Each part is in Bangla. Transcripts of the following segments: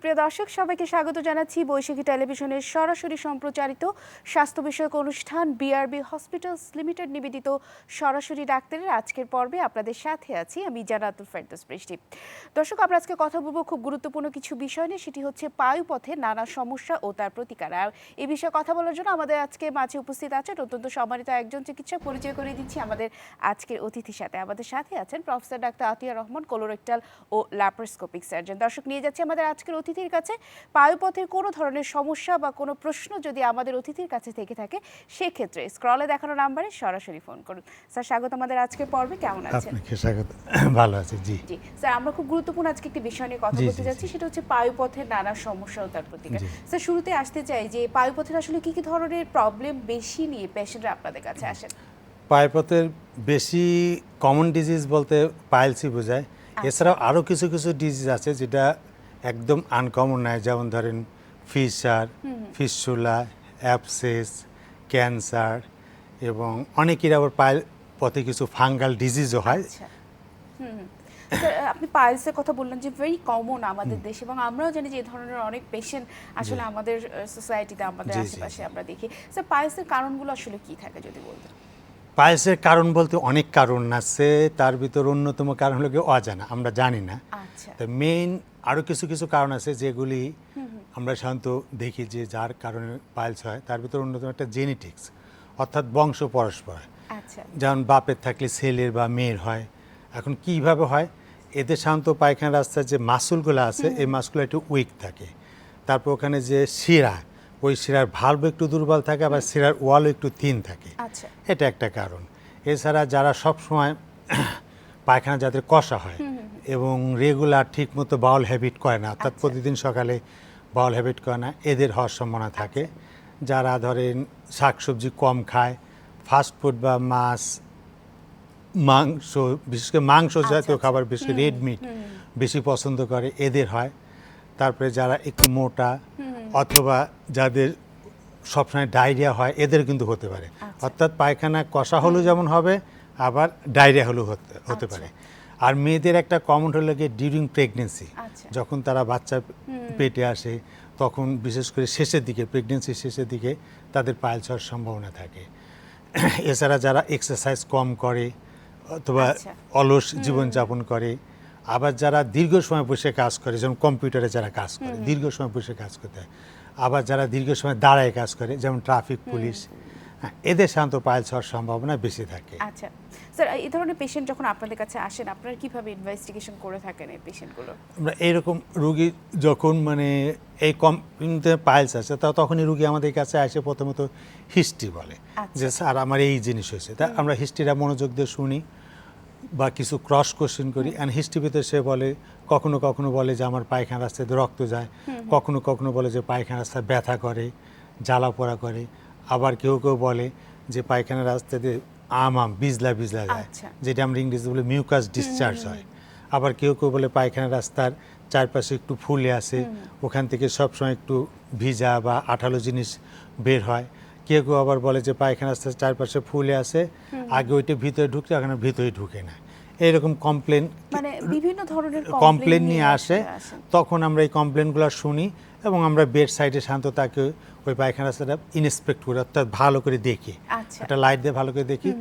সুপ্রিয় দর্শক, সবাইকে স্বাগত জানাচ্ছি বৈশাখী টেলিভিশনের সরাসরি সম্প্রচারিত স্বাস্থ্য বিষয়ক অনুষ্ঠান বিআরবি হসপিটালস লিমিটেড নিবেদিত সরাসরি ডাক্তারের আজকের পর্বে আপনাদের সাথে আছি আমি জানাতুল ফেরদৌস বৃষ্টি। দর্শক, আমরা আজকে কথা বলব খুব গুরুত্বপূর্ণ কিছু বিষয় নিয়ে, সেটি হচ্ছে বায়ুপথে নানা সমস্যা ও তার প্রতিকার। আর এই বিষয়ে কথা বলার জন্য আমাদের আজকে মাঝে উপস্থিত আছেন অত্যন্ত সম্মানিত একজন চিকিৎসক, পরিচয় করে দিচ্ছি আমাদের আজকের অতিথির সাথে। আমাদের সাথে আছেন professor doctor Atiya Rahman colorectal ও ল্যাপারোস্কোপিক সার্জন দর্শক, নিয়ে যাচ্ছে আমাদের আজকের অতিথির কাছে বায়ুপথের কোনো ধরনের সমস্যা বা কোনো প্রশ্ন যদি আমাদের অতিথির কাছে থেকে থাকে সেক্ষেত্রে স্ক্রলে দেখানো নাম্বারে সরাসরি ফোন করুন। স্যার স্বাগত আমাদের আজকের পর্বে কেমন আছেন? আপনাকে স্বাগত ভালো আছে জি। জি স্যার আমরা খুব গুরুত্বপূর্ণ আজকে একটি বিষয় নিয়ে কথা জি, বলতে জি, যাচ্ছি সেটা হচ্ছে বায়ুপথের নানা সমস্যা ও তার প্রতিকার। জি। স্যার শুরুতে আসতে চাই যে বায়ুপথের আসলে কি কি ধরনের প্রবলেম বেশি নিয়ে পেশেন্টরা আপনাদের কাছে আসেন? পাইপথের বেশি কমন ডিজিজ বলতে পাইলসই বোঝায়। এছাড়াও আরও কিছু কিছু ডিজিজ আছে যেটা একদম আনকমন নয়। যেমন ধরেন ফিশার ফিসুলা অ্যাপসেস ক্যান্সার এবং অনেকের আবার পাইল পথে কিছু ফাঙ্গাল ডিজিজও হয়। আচ্ছা। আপনি পাইলসের কথা বললেন যে ভেরি কমন আমাদের দেশে এবং আমরাও জানি যে এই ধরনের অনেক পেশেন্ট আসলে আমাদের সোসাইটিতে আমাদের আশেপাশে আমরা দেখি। স্যার পাইলসের কারণগুলো আসলে কি থাকে যদি বলতেন? পাইলসের কারণ বলতে অনেক কারণ আছে। তার ভিতর অন্যতম কারণ হলো গিয়ে অজানা। আমরা জানি না। আচ্ছা। তো মেইন আরও কিছু কিছু কারণ আছে যেগুলি আমরা সাধারণত দেখি যে যার কারণে পাইলস হয় তার ভিতরে অন্যতম একটা জেনেটিক্স অর্থাৎ বংশ পরস্পর। আচ্ছা। যেমন বাপের থাকলে ছেলের বা মেয়ের হয় এখন কীভাবে হয়? এদের সাধারণত পায়খানা রাস্তার যে মাসুলগুলো আছে এই মাসগুলো একটু উইক থাকে। তারপর ওখানে যে শিরা ওই শিরার ভাল্ব একটু দুর্বল থাকে আবার শিরার ওয়ালও একটু থিন থাকে। আচ্ছা। এটা একটা কারণ। এছাড়া যারা সব সময় পায়খানা যাদের কষা হয় এবং রেগুলার ঠিকমতো বাউল হ্যাবিট করে না অর্থাৎ আচ্ছা। প্রতিদিন সকালে বাউল হ্যাবিট করে না এদের হওয়ার সম্ভাবনা থাকে যারা ধরেন শাকসবজি কম খায় ফাস্ট ফুড বা মাছ মাংস বিশেষ করে মাংস আচ্ছা, জাতীয় আচ্ছা। খাবার বিশেষ করে রেড মিট বেশি পছন্দ করে এদের হয় তারপরে যারা একটু মোটা অথবা যাদের সবসময় ডায়রিয়া হয় এদের কিন্তু হতে পারে। অর্থাৎ পায়খানা কষা হলেও যেমন হবে আবার ডায়রিয়া হলেও হতে হতে। পারে আর মেয়েদের একটা কমন হলো গিয়ে ডিউরিং প্রেগনেন্সি আচ্ছা। যখন তারা বাচ্চা পেটে আসে তখন বিশেষ করে শেষের দিকে প্রেগনেন্সির শেষের দিকে তাদের পাইলস হওয়ার সম্ভাবনা থাকে। এছাড়া যারা এক্সারসাইজ কম করে অথবা আচ্ছা। অলস জীবনযাপন করে আবার যারা দীর্ঘ সময় বসে কাজ করে যেমন কম্পিউটারে যারা কাজ করে দীর্ঘ সময় বসে কাজ করতে হয় আবার যারা দীর্ঘ সময় দাঁড়ায় কাজ করে যেমন ট্রাফিক পুলিশ হ্যাঁ, এদের শান্ত পাইলস হওয়ার সম্ভাবনা বেশি থাকে। আচ্ছা। স্যার এই ধরনের পেশেন্ট যখন আপনাদের কাছে আসেন আপনারা কীভাবে ইনভেস্টিগেশন করে থাকেন এই পেশেন্টগুলো আমরা এইরকম রুগী যখন মানে এই কমপ্লেন্টে পাইলস আছে তা তখনই রুগী আমাদের কাছে আসে প্রথমত হিস্ট্রি বলে। আচ্ছা। যে স্যার আমার এই জিনিস হয়েছে। তা আমরা হিস্ট্রিটা মনোযোগ দিয়ে শুনি বা কিছু ক্রস কোশ্চেন করি। অ্যান্ড হিস্ট্রি ভিতরে সে বলে কখনো কখনো বলে যে আমার পায়খানা রাস্তায় রক্ত যায়। কখনো কখনো বলে যে পায়খানা রাস্তায় ব্যথা করে জ্বালা পোড়া করে। আবার কেউ কেউ বলে যে পায়খানা রাস্তায় দিয়ে আম আম বিজলা বিজলা যায় আচ্ছা। যেটা আমরা ইংরেজি বলে মিউকাস ডিসচার্জ হয়। আবার কেউ কেউ বলে পায়খানা রাস্তার চারপাশে একটু ফুলে আসে ওখান থেকে সবসময় একটু ভিজা বা আঠালো জিনিস বের হয়। কেউ কেউ আবার বলে যে পায়খানা রাস্তার চারপাশে ফুলে আসে আগে ওইটা ভিতরে ঢুকতে এখন ভিতরে ঢুকে না। এরকম কমপ্লেন মানে বিভিন্ন ধরনের কমপ্লেন নিয়ে আসে। তখন আমরা এই কমপ্লেনগুলো শুনি এবং আমরা বেড সাইডে শান্ত তাকে ওই পায়খানা সেটা ইন্সপেক্ট করি অর্থাৎ ভালো করে দেখি। আচ্ছা। একটা লাইট দিয়ে ভালো করে দেখি।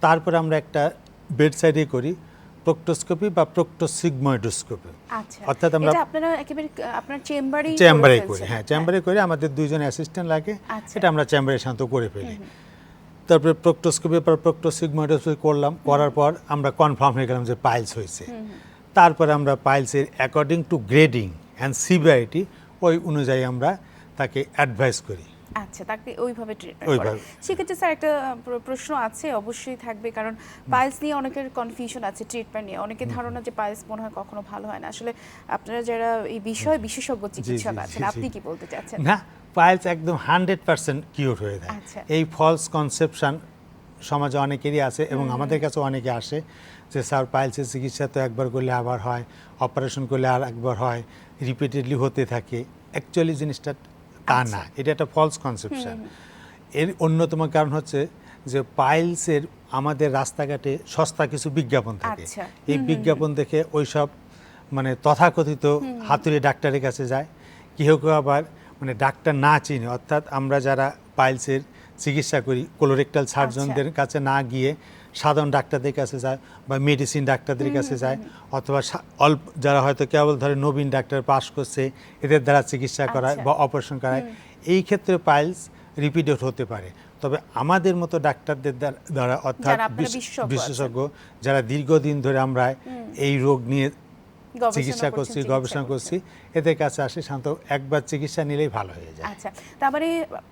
তারপরে আমরা একটা বেড সাইডে করি প্রোক্টোস্কোপি বা প্রোক্টোসিগময়েডোস্কোপি আচ্ছা। অর্থাৎ আমরা- আপনারা একেবারে আপনার চেম্বারেই চেম্বারে করি হ্যাঁ চেম্বারে করি। আমাদের দুইজন অ্যাসিস্ট্যান্ট লাগে। আচ্ছা। এটা আমরা চেম্বারে শান্ত করে ফেলি। তারপরে প্রোক্টোস্কোপি পর প্রোক্টোসিগময়েডোস্কোপি করলাম করার পর আমরা কনফার্ম হয়ে গেলাম যে পাইলস হয়েছে। তারপরে আমরা পাইলসের according to grading and severity ওই অনুযায়ী আমরা তাকে অ্যাডভাইস করি। আচ্ছা তাকে ওইভাবে ট্রিটমেন্ট। করে সেক্ষেত্রে স্যার একটা প্রশ্ন আছে অবশ্যই থাকবে কারণ পাইলস নিয়ে অনেকের কনফিউশন আছে ট্রিটমেন্ট নিয়ে। অনেকের ধারণা যে পাইলস মনে হয় কখনো ভালো হয় না। আসলে আপনারা যারা এই বিষয়ে বিশেষজ্ঞ চিকিৎসক আছেন আপনি কি বলতে চাচ্ছেন? না পাইলস একদম হান্ড্রেড পার্সেন্ট কিওর হয়ে যায়। আচ্ছা। এই ফলস কনসেপশন সমাজে অনেকেরই আছে এবং আমাদের কাছে অনেকে আসে যে স্যার পাইলসের চিকিৎসা তো একবার করলে আবার হয় অপারেশন করলে আর একবার হয় রিপিটেডলি হতে থাকে। অ্যাকচুয়ালি জিনিসটা তা আচ্ছা। না এটা একটা ফলস কনসেপশন এর অন্যতম কারণ হচ্ছে যে পাইলসের আমাদের রাস্তাঘাটে সস্তা কিছু বিজ্ঞাপন থাকে। আচ্ছা। এই বিজ্ঞাপন দেখে ওইসব মানে তথাকথিত হাতুড়ি ডাক্তারের কাছে যায়। কেউ কেউ আবার মানে ডাক্তার না চিনে অর্থাৎ আমরা যারা পাইলসের চিকিৎসা করি কোলোরেক্টাল সার্জনদের কাছে না গিয়ে সাধারণ ডাক্তারদের কাছে যায় বা মেডিসিন ডাক্তারদের কাছে যায় অথবা অল্প যারা হয়তো কেবল ধরে নবীন ডাক্তার পাস করছে এদের দ্বারা চিকিৎসা করায় আচ্ছা। বা অপারেশন করায়। এই ক্ষেত্রে পাইলস রিপিটেড হতে পারে। তবে আমাদের মতো ডাক্তারদের দ্বারা- অর্থাৎ বিশেষজ্ঞ যারা দীর্ঘদিন ধরে আমরা এই রোগ নিয়ে চিকিৎসা করছি গবেষণা করছি। এদের কাছে আসে সাধারণত একবার চিকিৎসা নিলেই ভালো হয়ে যায়। আচ্ছা তার মানে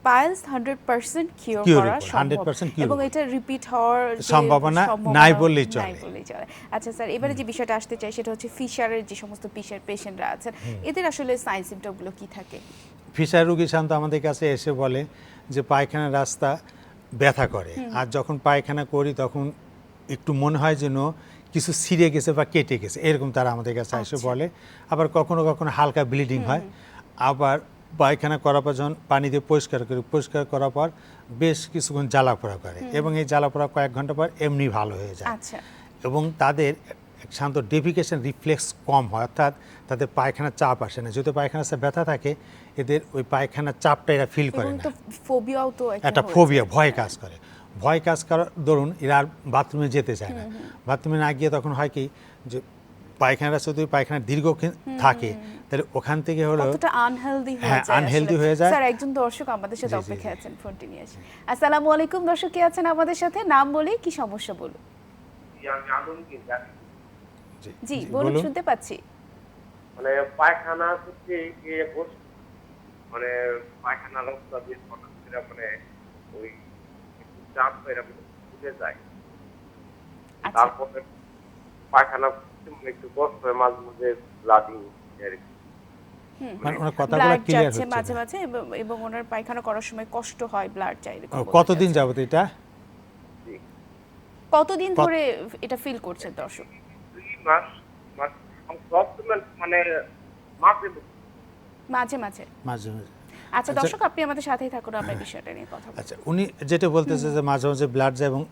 piles hundred percent cure Curable, করা 100% সম্ভব। এবং এটা রিপিট হওয়ার সম্ভাবনা নাই বললেই নাই চলে। বললেই চলে। আচ্ছা স্যার এবারে যে বিষয়টা আসতে চাই সেটা হচ্ছে ফিশারের যে সমস্ত ফিশার পেশেন্টরা আছেন এদের আসলে সাইন সিমটমগুলো কি থাকে? ফিশার রুগী সাধারণত আমাদের কাছে এসে বলে যে পায়খানার রাস্তা ব্যথা করে। আর যখন পায়খানা করি তখন একটু মনে হয় যেন কিছু ছিঁড়ে গেছে বা কেটে গেছে এরকম তারা আমাদের কাছে এসে আচ্ছা। বলে। আবার কখনো কখনো হালকা ব্লিডিং হয়। আবার পায়খানা করার পর যখন পানি দিয়ে পরিষ্কার করি পরিষ্কার করার পর বেশ কিছুক্ষণ জ্বালা পোড়া করে এবং এই জ্বালা পোড়া কয়েক ঘণ্টা পর এমনি ভালো হয়ে যায়। আচ্ছা। এবং তাদের সাধারণত ডেফিকেশন রিফ্লেক্স কম হয় অর্থাৎ তাদের পায়খানার চাপ আসে না। যদি পায়খানার সাথে ব্যথা থাকে এদের ওই পায়খানার চাপটা এরা ফিল করে না। ফোবিয়াও তো একটা ফোবিয়া ভয় কাজ করে। ভয় কাজ করার দরুন এরা আর বাথরুমে যেতে চায় না। বাথরুমে না গিয়ে তখন হয় কি যে পায়খানাটা যদি পায়খানা দীর্ঘক্ষণ থাকে তাহলে ওখান থেকে হলো আনহেলদি হয়ে যায় হয়ে যায়। স্যার একজন দর্শক আমাদের সাথে অপেক্ষায় আছেন ফোনটি নিয়ে আসেন আসসালামু আলাইকুম দর্শক কে আছেন আমাদের সাথে? নাম বলে কি সমস্যা বলুন। জি বলুন শুনতে পাচ্ছি। মানে পায়খানা করতে গিয়ে মানে পায়খানা রক্ত দিয়ে মানে ওই চাপ করে মানে ফুলে যায়। আচ্ছা। তারপরে পায়খানা মানে একটু কষ্ট হয় মাঝে মাঝে ব্লাডিং মানে ওনার কথাগুলো ব্লাড ক্লিয়ার যাচ্ছে হচ্ছে মাঝে মাঝে এবং- এবং ওনার পায়খানা করার সময় কষ্ট হয় ব্লাড চাই এরকম কতদিন। যাবত এটা? কতদিন ধরে এটা ফিল করছেন দর্শক? দুই মাস মাস মানে মাঝে। মাঝে মাঝে। আচ্ছা আচ্ছা। দর্শক আপনি আমাদের সাথেই থাকুন আমরা বিষয়টা নিয়ে কথা আচ্ছা উনি যেটা বলতেছে যে মাঝে মাঝে ব্লাড যায় এবং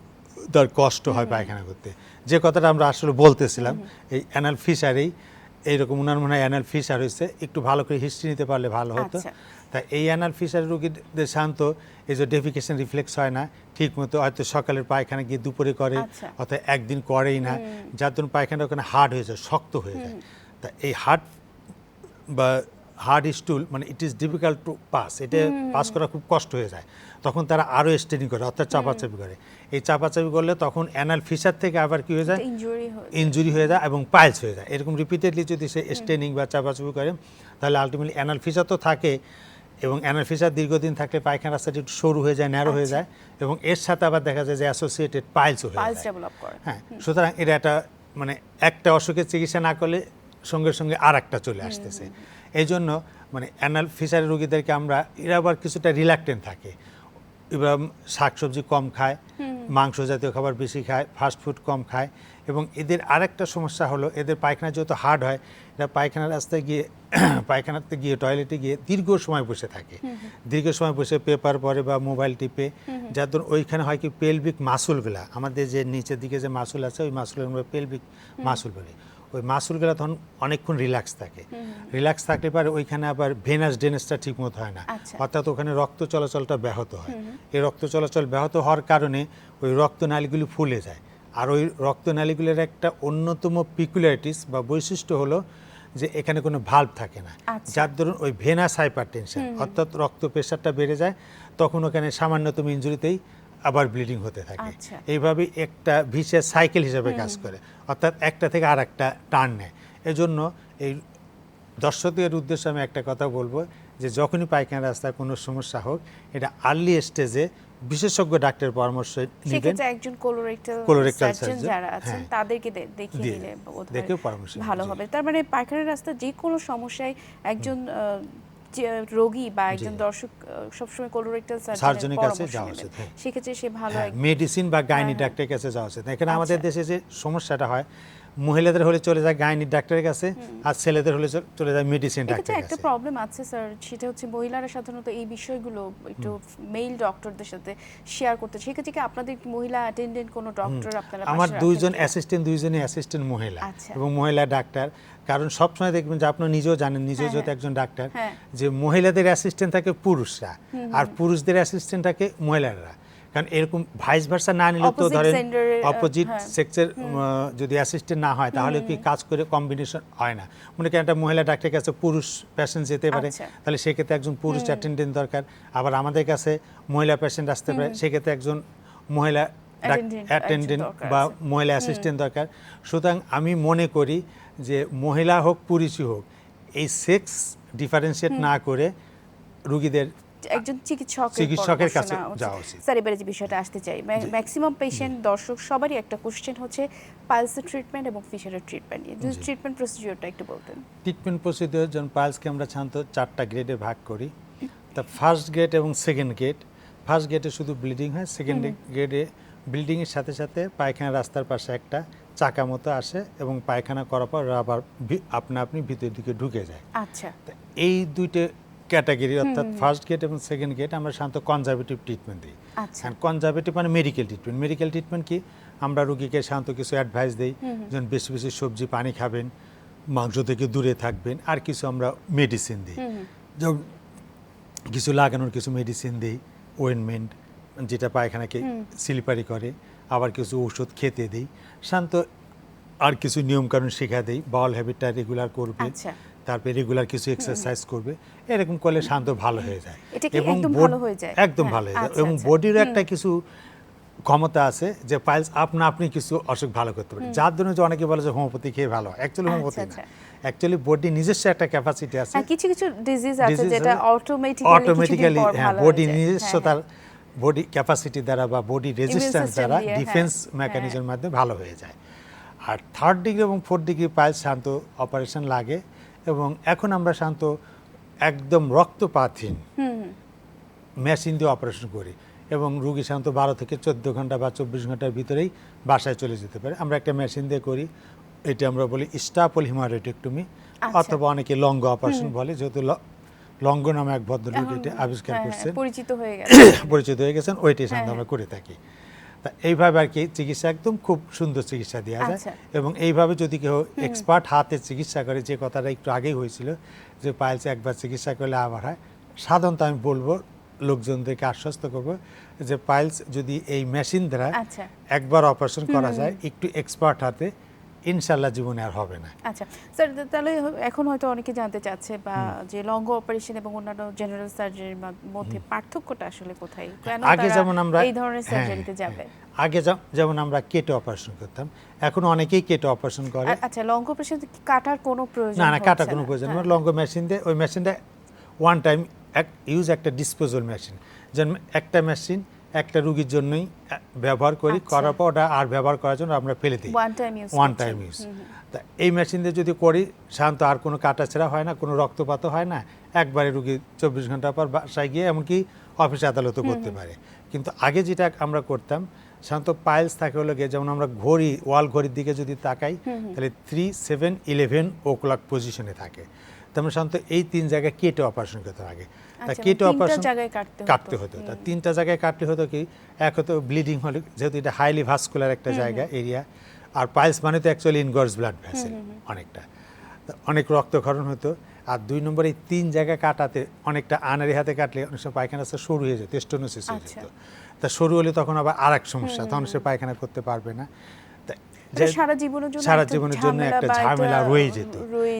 তার কষ্ট হয় পায়খানা করতে। যে কথাটা আমরা আসলে বলতেছিলাম এই অ্যানাল ফিশারেই এইরকম উনার মনে হয় অ্যানাল ফিশার হয়েছে একটু ভালো করে হিস্ট্রি নিতে পারলে ভালো হতো। আচ্ছা। তা এই অ্যানাল ফিশার রোগীদের শান্ত এই যে ডেফিকেশন রিফ্লেক্স হয় না ঠিক মতো হয়তো সকালের পায়খানা গিয়ে দুপুরে করে আচ্ছা। অথবা একদিন করেই না যার জন্য পায়খানা ওখানে হার্ড হয়ে যায় শক্ত হয়ে যায়। তা এই হার্ড বা হার্ড স্টুল মানে it is difficult to pass এটা পাস করা খুব কষ্ট হয়ে যায়। তখন তারা আরও স্টেনিং করে অর্থাৎ চাপাচাপি করে। এই চাপাচাপি করলে তখন অ্যানাল ফিসার থেকে আবার কি হয়ে যায়? ইনজুরি হয় ইনজুরি হয়ে যায় এবং পাইলস হয়ে যায়। এরকম রিপিটেডলি যদি সে স্টেনিং বা চাপাচাপি করে তাহলে আলটিমেটলি অ্যানাল ফিসার তো থাকে এবং অ্যানাল ফিসার দীর্ঘদিন থাকলে পায়খানা রাস্তাটি একটু সরু হয়ে যায় ন্যারো হয়ে আচ্ছা। যায় এবং এর সাথে আবার দেখা যায় যে অ্যাসোসিয়েটেড পাইলস হয়ে যায়। হ্যাঁ সুতরাং এটা একটা মানে একটা অসুখের চিকিৎসা না করলে সঙ্গে সঙ্গে আর একটা চলে আসতেছে। এই জন্য মানে অ্যানাল ফিশারি রুগীদেরকে আমরা এরা আবার কিছুটা রিল্যাক্টেন্ট থাকে। এবার শাকসবজি কম খায় মাংস জাতীয় খাবার বেশি খায় ফাস্ট ফুড কম খায় এবং এদের আরেকটা সমস্যা হলো এদের পায়খানা যেহেতু হার্ড হয় এরা পায়খানা রাস্তায় গিয়ে পায়খানাতে গিয়ে টয়লেটে গিয়ে দীর্ঘ সময় বসে থাকে। দীর্ঘ সময় বসে পেপার পরে বা মোবাইল টিপে যার জন্য ওইখানে হয় কি পেলভিক মাসুলগুলা আমাদের যে নিচের দিকে যে মাসুল আছে ওই মাসুলের পেলভিক মাসুল বলি। ওই মাসুলগুলা তখন অনেকক্ষণ রিল্যাক্স থাকে। রিল্যাক্স থাকলে পরে ওইখানে আবার ভেনাস ডেনেসটা ঠিক মতো হয় না। আচ্ছা। অর্থাৎ ওখানে রক্ত চলাচলটা ব্যাহত হয়। এই রক্ত চলাচল ব্যাহত হওয়ার কারণে ওই রক্তনালীগুলি ফুলে যায়। আর ওই রক্তনালীগুলির একটা অন্যতম পিকুলারিটিস বা বৈশিষ্ট্য হলো যে এখানে কোনো ভাল্ব থাকে না। আচ্ছা। যার ধরুন ওই ভেনাস হাইপার টেনশন অর্থাৎ রক্ত প্রেশারটা বেড়ে যায় তখন ওখানে সামান্যতম ইঞ্জুরিতেই আবার ব্লিডিং হতে থাকে। আচ্ছা। এইভাবে একটা ভিসের সাইকেল হিসেবে কাজ করে। অর্থাৎ একটা থেকে আর একটা টার্ন নেয়। এজন্য এই দর্শকদের উদ্দেশ্যে আমি একটা কথা বলব যে যখনই পায়খানা রাস্তায় কোনো সমস্যা হোক এটা আর্লি স্টেজে বিশেষজ্ঞ ডাক্তারের পরামর্শ নেবেন। একজন কোলোরেক্টাল Colorectal সার্জন যারা আছেন হ্যাঁ। তাদেরকে দেখিয়ে দেখে পরামর্শ নেবেন, ভালো হবে। তার মানে পায়খানার রাস্তা যে কোনো সমস্যায় একজন রোগী বা একজন দর্শক সবসময় কোলোরেক্টাল সার্জনের কাছে যাওয়া উচিত, হ্যাঁ। সেক্ষেত্রে সে ভালো হ্যাঁ মেডিসিন বা গাইনি হ্যাঁ, ডাক্তারের কাছে যাওয়া উচিত এখানে আমাদের আচ্ছা। দেশে যে সমস্যাটা হয় মহিলাদের হলে চলে যায় গাইনির ডাক্তারের কাছে আর ছেলেদের হলে চলে যায় মেডিসিন ডাক্তারের একটা প্রবলেম আছে স্যার সেটা হচ্ছে মহিলারা সাধারণত এই বিষয়গুলো একটু মেল ডক্টরদের সাথে শেয়ার করতে সেক্ষেত্রে কি আপনাদের মহিলা অ্যাটেন্ডেন্ট কোনো ডক্টর আপনারা আমার দুইজন? অ্যাসিস্ট্যান্ট দুইজনই অ্যাসিস্ট্যান্ট মহিলা আচ্ছা। এবং মহিলা ডাক্তার কারণ সবসময় দেখবেন যে আপনি নিজেও জানেন নিজেও হ্যাঁ, যেহেতু হ্যাঁ। একজন ডাক্তার হ্যাঁ। যে মহিলাদের অ্যাসিস্ট্যান্ট থাকে পুরুষরা আর পুরুষদের অ্যাসিস্ট্যান্ট থাকে মহিলারা কারণ এরকম ভাইস ভার্সা না নিলে তো ধরেন অপোজিট হ্যাঁ। সেক্সের যদি অ্যাসিস্ট্যান্ট না হয় তাহলে কি কাজ করে কম্বিনেশন হয় না? মনে করেন একটা মহিলা ডাক্তারের কাছে পুরুষ পেশেন্ট যেতে পারে আচ্ছা। তাহলে সেক্ষেত্রে একজন পুরুষ অ্যাটেন্ডেন্ট দরকার। আবার আমাদের কাছে মহিলা পেশেন্ট আসতে পারে সেক্ষেত্রে একজন মহিলা অ্যাটেন্ডেন্ট বা মহিলা অ্যাসিস্ট্যান্ট দরকার। সুতরাং আমি মনে করি যে মহিলা হোক পুরুষই হোক এই সেক্স ডিফারেন্সিয়েট না করে রুগীদের একজন চিকিৎসকের চিকিৎসকের কাছে। যাওয়া উচিত। স্যার এবারে যে বিষয়টা আসতে চাই ম্যাক্সিমাম পেশেন্ট দর্শক সবারই একটা কোশ্চেন হচ্ছে পালসের ট্রিটমেন্ট এবং ফিশারের ট্রিটমেন্ট নিয়ে। যদি ট্রিটমেন্ট প্রসিডিওরটা একটু বলতেন। ট্রিটমেন্ট প্রসিডিওর যেমন পালসকে আমরা সাধারণত চারটা গ্রেডে ভাগ করি। তা ফার্স্ট গ্রেড এবং সেকেন্ড গ্রেড ফার্স্ট গ্রেডে শুধু ব্লিডিং হয় সেকেন্ড গ্রেডে ব্লিডিংয়ের সাথে সাথে পায়খানা রাস্তার পাশে একটা চাকা মতো আসে এবং পায়খানা করার পর আবার ভি- আপনা আপনি ভিতরের দিকে ঢুকে যায়। আচ্ছা। তা এই দুইটা ক্যাটাগরি অর্থাৎ ফার্স্ট গেট এবং সেকেন্ড গেট আমরা সাধারণত কনজারভেটিভ ট্রিটমেন্ট দিই। আচ্ছা। কনজারভেটিভ মানে মেডিকেল ট্রিটমেন্ট মেডিকেল ট্রিটমেন্ট কি? আমরা রুগীকে সাধারণত কিছু অ্যাডভাইস দিই যেমন বেশি বেশি সবজি পানি খাবেন মাংস থেকে দূরে থাকবেন আর কিছু আমরা মেডিসিন দিই। যেমন কিছু লাগানোর কিছু মেডিসিন দিই ওয়েনমেন্ট যেটা পায়খানাকে স্লিপারি করে আবার কিছু ওষুধ খেতে দিই। শান্ত আর কিছু নিয়মকানুন শেখা দিই বাউল হ্যাবিটটা রেগুলার করবে আচ্ছা। তারপরে রেগুলার কিছু এক্সারসাইজ করবে এরকম করলে শান্ত ভালো হয়ে যায়। কি একদম ভালো হয়ে যায়? হ্যাঁ, আচ্ছা, এবং আচ্ছা। বডিরও একটা কিছু ক্ষমতা আছে যে পাইলস আপনা আপনি কিছু অসুখ ভালো করতে পারে যার জন্য যে অনেকে বলে যে হোমিওপ্যাথি খেয়ে ভালো অ্যাকচুয়ালি আচ্ছা, হোমিওপ্যাথি না। আচ্ছা। অ্যাকচুয়ালি বডি নিজস্ব একটা ক্যাপাসিটি আছে। কিছু কিছু ডিজিজ আছে যেটা অটোমেটিক্যালি অটোমেটিক্যালি হ্যাঁ বডি নিজস্ব হ্যাঁ, তার বডি ক্যাপাসিটি দ্বারা বা বডি রেজিস্ট্যান্স দ্বারা ডিফেন্স হ্যাঁ। মেকানিজমের মাধ্যমে ভালো হয়ে যায়। আর থার্ড ডিগ্রি এবং ফোর্থ ডিগ্রি পাইলস শান্ত অপারেশন লাগে। এবং এখন আমরা শান্ত একদম রক্তপাতহীন। মেশিন দিয়ে অপারেশন করি এবং রুগী সাধারণত বারো থেকে চোদ্দ ঘণ্টা বা চব্বিশ ঘণ্টার ভিতরেই বাসায় চলে যেতে পারে। আমরা একটা মেশিন দিয়ে করি এটা আমরা বলি স্টাপল হিমারেটেক্টমি আচ্ছা। অথবা অনেকে লঙ্গ অপারেশন বলে যেহেতু ল- লঙ্গ নামে এক ভদ্রলোক এটা আবিষ্কার হ্যাঁ, করছেন। পরিচিত হয়ে গেছে। পরিচিত হয়ে গেছেন ওইটাই সাধারণত হ্যাঁ, আমরা করে থাকি। তা এইভাবে আর কি চিকিৎসা একদম খুব সুন্দর চিকিৎসা দেওয়া যায়। আচ্ছা। এবং এইভাবে যদি কেউ এক্সপার্ট হাতে চিকিৎসা করে যে কথাটা একটু আগেই হয়েছিল যে পায়েলস একবার চিকিৎসা করলে আবার হয় সাধারণত আমি বলব লোকজনদেরকে আশ্বস্ত করব যে পাইলস যদি এই মেশিন দ্বারা আচ্ছা। একবার অপারেশন করা যায় একটু এক্সপার্ট হাতে ইনশাল্লাহ জীবনে আর হবে না। আচ্ছা স্যার তাহলে এখন হয়তো অনেকে জানতে চাচ্ছে বা যে লঙ্গ অপারেশন এবং অন্যান্য জেনারেল সার্জারির মধ্যে পার্থক্যটা আসলে কোথায়? কেন আগে যেমন আমরা এই ধরনের হ্যাঁ, সার্জারিতে যাবে? হ্যাঁ। আগে যেমন আমরা কেটে অপারেশন করতাম এখন অনেকেই কেটে অপারেশন করে। আচ্ছা লঙ্গ অপারেশন কাটার কোনো প্রয়োজন না না কাটা হচ্ছে কোনো প্রয়োজন না লঙ্গ মেশিন দিয়ে ওই মেশিনটা ওয়ান টাইম এক ইউজ একটা ডিসপোজাল মেশিন যেন একটা মেশিন একটা রুগীর জন্যই ব্যবহার করি আচ্ছা। করার পর ওটা আর ব্যবহার করার জন্য আমরা ফেলে দিই। ওয়ান টাইম ইউজ তা এই মেশিন দিয়ে যদি করি সাধারণত আর কোনো কাটাছেড়া হয় না কোনো রক্তপাত হয় না একবারে রুগী চব্বিশ ঘণ্টা পর বাসায় গিয়ে এমনকি অফিস আদালতও করতে পারে। কিন্তু আগে যেটা আমরা করতাম সাধারণত পাইলস থাকে হলো গিয়ে যেমন আমরা ঘড়ি ওয়াল ঘড়ির দিকে যদি তাকাই তাহলে three seven eleven o'clock পজিশনে থাকে। তেমন সাধারণত এই তিন জায়গায় কেটে অপারেশন করতে আগে। তা আচ্ছা, কেটে অপারেশন কাটতে হতো। তা তিনটা জায়গায় কাটলে হতো কি এক হতো ব্লিডিং হলে যেহেতু এটা হাইলি ভাস্কুলার একটা জায়গা এরিয়া আর পাইলস মানে তো অ্যাকচুয়ালি ইনগর্স ব্লাড ভেসেল অনেকটা। অনেক রক্তক্ষরণ হতো আর দুই নম্বর এই তিন জায়গা কাটাতে অনেকটা আনারি হাতে কাটলে অনেক সময় পায়খানা সরু হয়ে যেত স্টোনোসিস হয়ে আচ্ছা। যেত। তা সরু হলে তখন আবার আর এক সমস্যা তখন সে পায়খানা করতে পারবে না। যে- সারা জীবনের জন্য সারা একটা জীবনের জন্য ঝামেলা একটা ঝামেলা রয়ে যেত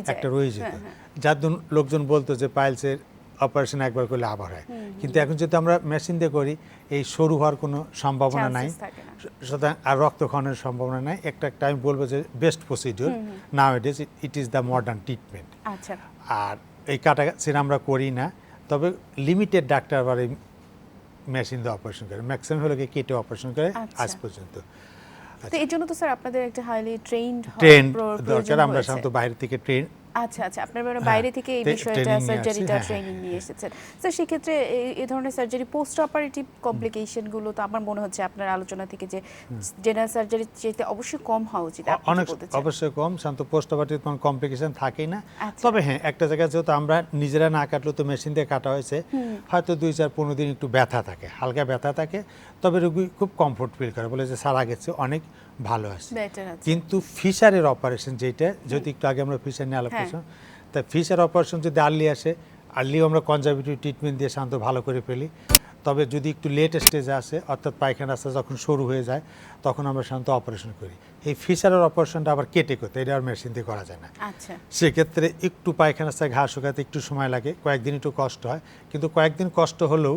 একটা রয়ে যেত। হ্যাঁ, হ্যাঁ। যার লোকজন বলতো যে পাইলসের অপারেশন একবার করলে আবার হয়। কিন্তু এখন যদি আমরা মেশিন দিয়ে করি এই সরু হওয়ার কোনো সম্ভাবনা নাই। সুতরাং আর রক্তক্ষরণের সম্ভাবনা নাই। একটা একটা আমি বলব যে best procedure now it is it is the modern treatment আচ্ছা। আর এই কাটাকাছির আমরা করি না। তবে লিমিটেড ডাক্তার আবার এই মেশিন দিয়ে অপারেশন করে। ম্যাক্সিমাম হলো কেটে অপারেশন করে আচ্ছা। আজ পর্যন্ত। তো এই জন্য তো স্যার আপনাদের একটা হাইলি ট্রেন্ড ট্রেন দরকার আমরা সাধারণত বাইরে থেকে ট্রেন আচ্ছা আচ্ছা। আপনার মানে হ্যাঁ, বাইরে থেকে এই বিষয়টা সার্জারিটা হ্যাঁ, ট্রেনিং হ্যাঁ, নিয়ে এসেছেন। স্যার সেক্ষেত্রে এই- ধরনের সার্জারি পোস্ট অপারেটিভ কমপ্লিকেশনগুলো তো আমার মনে হচ্ছে আপনার আলোচনা থেকে যে জেনারেল সার্জারি চেয়ে অবশ্যই কম হওয়া উচিত অনেক অবশ্যই কম শান্ত পোস্ট অপারেটিভ কোনো কমপ্লিকেশন থাকেই না। আচ্ছা। তবে হ্যাঁ একটা জায়গায় যেহেতু আমরা নিজেরা না কাটলেও তো মেশিন দিয়ে কাটা হয়েছে হয়তো দুই চার পনেরো দিন একটু ব্যথা থাকে হালকা ব্যথা থাকে। তবে রোগী খুব কমফোর্ট ফিল করে। বলে যে স্যার আগের চেয়ে অনেক ভালো আছে। কিন্তু ফিশারের অপারেশন যেটা যদি একটু আগে আমরা ফিশার নিয়ে আলোচনা তা ফিশার অপারেশন যদি আর্লি আসে আর্লিও আমরা কনজারভেটিভ ট্রিটমেন্ট দিয়ে শান্ত ভালো করে ফেলি। তবে যদি একটু লেট স্টেজে আসে অর্থাৎ পায়খানা রাস্তা যখন শুরু হয়ে যায় তখন আমরা শান্ত অপারেশন করি। এই ফিশারের অপারেশনটা আবার কেটে করতে এটা আর মেশিন দিয়ে করা যায় না। আচ্ছা। সেক্ষেত্রে একটু পায়খানা রাস্তায় ঘাস শুকাতে একটু সময় লাগে কয়েকদিন একটু কষ্ট হয়। কিন্তু কয়েকদিন কষ্ট হলেও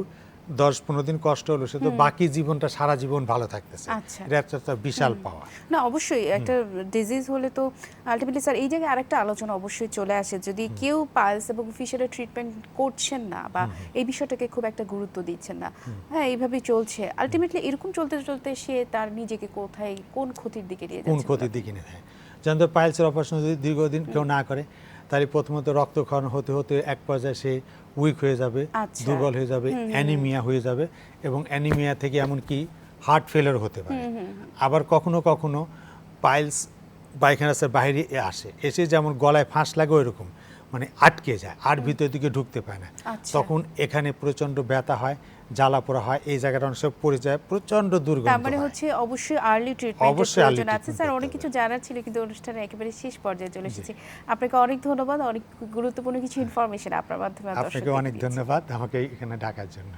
দশ পনেরো দিন কষ্ট হলো সে তো বাকি জীবনটা সারা জীবন ভালো থাকতেছে। আচ্ছা। এটা একটা বিশাল পাওয়া না অবশ্যই একটা ডিজিজ হলে তো আলটিমেটলি স্যার এই জায়গায় আরেকটা আলোচনা অবশ্যই চলে আসে। যদি কেউ পালস এবং ফিশারের ট্রিটমেন্ট করছেন না বা এই বিষয়টাকে খুব একটা গুরুত্ব দিচ্ছেন না হ্যাঁ এইভাবেই চলছে। আলটিমেটলি এরকম চলতে চলতে সে তার নিজেকে কোথায় কোন ক্ষতির দিকে নিয়ে কোন যাচ্ছে? ক্ষতির দিকে নিয়ে যায় যেমন পাইলসের অপারেশন যদি দীর্ঘদিন কেউ না করে তাহলে প্রথমত রক্তক্ষরণ হতে হতে এক পর্যায়ে সে উইক হয়ে যাবে আচ্ছা। দুর্বল হয়ে যাবে অ্যানিমিয়া হয়ে যাবে এবং অ্যানিমিয়া থেকে এমনকি হার্ট ফেলার হতে পারে। আবার কখনো কখনো পাইলস পায়খানাসের বাইরে আসে এসে যেমন গলায় ফাঁস লাগে ওইরকম। মানে আটকে যায় আর ভিতর দিকে ঢুকতে পায় না। আচ্ছা। তখন এখানে প্রচণ্ড ব্যথা হয় জ্বালা পোড়া হয় এই জায়গাটা অনেক সময় পড়ে যায় প্রচণ্ড দুর্গন্ধ তার মানে হচ্ছে অবশ্যই আর্লি প্রয়োজন আছে। স্যার অনেক কিছু জানার ছিল কিন্তু অনুষ্ঠানে একেবারে শেষ পর্যায়ে চলে এসেছি। আপনাকে অনেক ধন্যবাদ অনেক গুরুত্বপূর্ণ কিছু ইনফরমেশন আপনার মাধ্যমে আপনাকে অনেক ধন্যবাদ আমাকে এখানে ডাকার জন্য।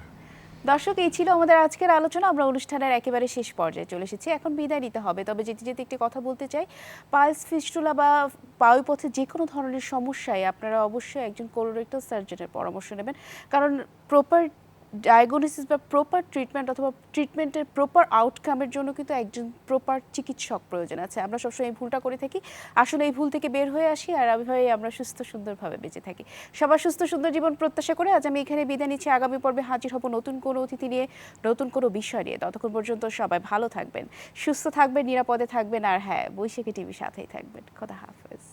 দর্শক, এই ছিল আমাদের আজকের আলোচনা। আমরা অনুষ্ঠানের একেবারে শেষ পর্যায়ে চলে এসেছি। এখন বিদায় নিতে হবে। তবে যেতে যেতে একটি কথা বলতে চাই। পালস ফিস্টুলা বা বায়ুপথে যে কোনো ধরনের সমস্যায় আপনারা অবশ্যই একজন কোলোরেক্টাল সার্জনের পরামর্শ নেবেন। কারণ প্রপার ডায়াগনোসিস বা প্রপার ট্রিটমেন্ট অথবা ট্রিটমেন্টের প্রপার আউটকামের জন্য কিন্তু একজন প্রপার চিকিৎসক প্রয়োজন আছে। আমরা সবসময় এই ভুলটা করে থাকি। আসলে এই ভুল থেকে বের হয়ে আসি আর এভাবে আমরা সুস্থ সুন্দরভাবে বেঁচে থাকি। সবার সুস্থ সুন্দর জীবন প্রত্যাশা করে আজ আমি এখানে বিদায় নিচ্ছি। আগামী পর্বে হাজির হব নতুন কোনো অতিথি নিয়ে, নতুন কোনো বিষয় নিয়ে। ততক্ষণ পর্যন্ত সবাই ভালো থাকবেন, সুস্থ থাকবেন, নিরাপদে থাকবেন আর হ্যাঁ বৈশাখী টিভির সাথেই থাকবেন। খোদা হাফেজ।